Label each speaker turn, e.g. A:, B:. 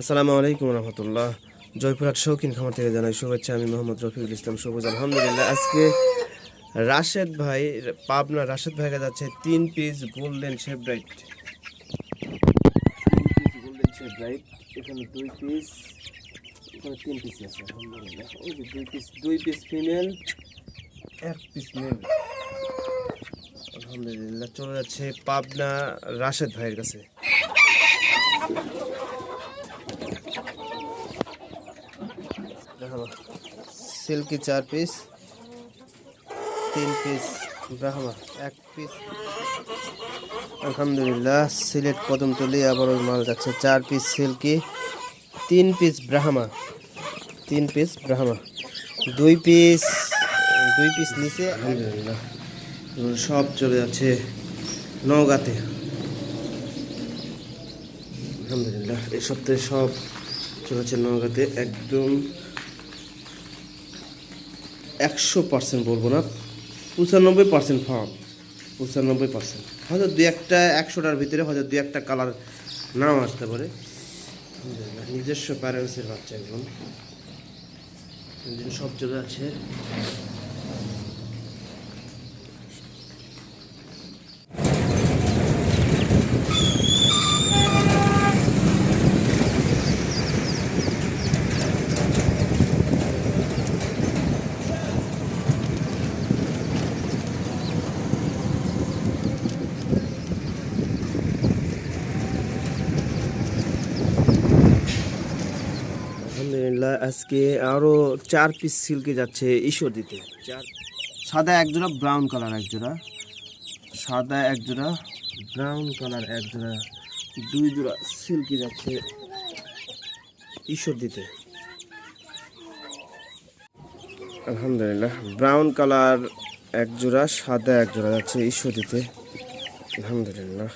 A: আসসালামু আলাইকুম রহমতুল্লাহ। জয়পুরহাট শৌখিন খামার থেকে জানাই শুভেচ্ছা আমি মোহাম্মদ রফিকুল ইসলাম সবুজ আলহামদুলিল্লাহ। আজকে রাশেদ ভাই পাবনা রাশেদ ভাইকে যাচ্ছে তিন পিস গোল্ডেন শেপরাইট তিন পিস গোল্ডেন শেপরাইট এখানে দুই পিস এখানে তিন পিস আছে আলহামদুলিল্লাহ। ওই যে দুই পিস দুই পিস ফিমেল এক পিস মেল আলহামদুলিল্লাহ চলে যাচ্ছে পাবনা রাশেদ ভাইয়ের কাছে ব্রাহ্মা সিল্কি চার পিস তিন পিস ব্রাহ্মা এক পিস আলহামদুলিল্লাহ, সিলেট কদমতলি আবার ওই মাল যাচ্ছে। চার পিস সিল্কি, তিন পিস ব্রাহ্মা তিন পিস ব্রাহ্মা দুই পিস দুই পিস নিচে, আলহামদুলিল্লাহ সব চলে যাচ্ছে নওগাঁতে। আলহামদুলিল্লাহ এই সপ্তাহে সব চলেছে নওগাঁতে, একদম একশো পার্সেন্ট বলব না, পঁচানব্বই পার্সেন্ট ফার্ম পঁচানব্বই পার্সেন্ট হয়তো দু একটা একশোটার ভিতরে হয়তো দু একটা কালার নাও আসতে পারে। নিজস্ব প্যারেন্টসের বাচ্চা একদম সব চলে আছে আলহামদুলিল্লাহ আজকে আরও চার পিস সিল্কে যাচ্ছে ঈশ্বর দিতে। চার সাদা এক জোড়া ব্রাউন কালার এক জোড়া। সাদা এক জোড়া ব্রাউন কালার এক জোড়া। দুই জোড়া সিল্কি যাচ্ছে ঈশ্বর দিতে। আলহামদুলিল্লাহ ব্রাউন কালার এক জোড়া সাদা এক জোড়া যাচ্ছে ঈশ্বর দিতে। আলহামদুলিল্লাহ।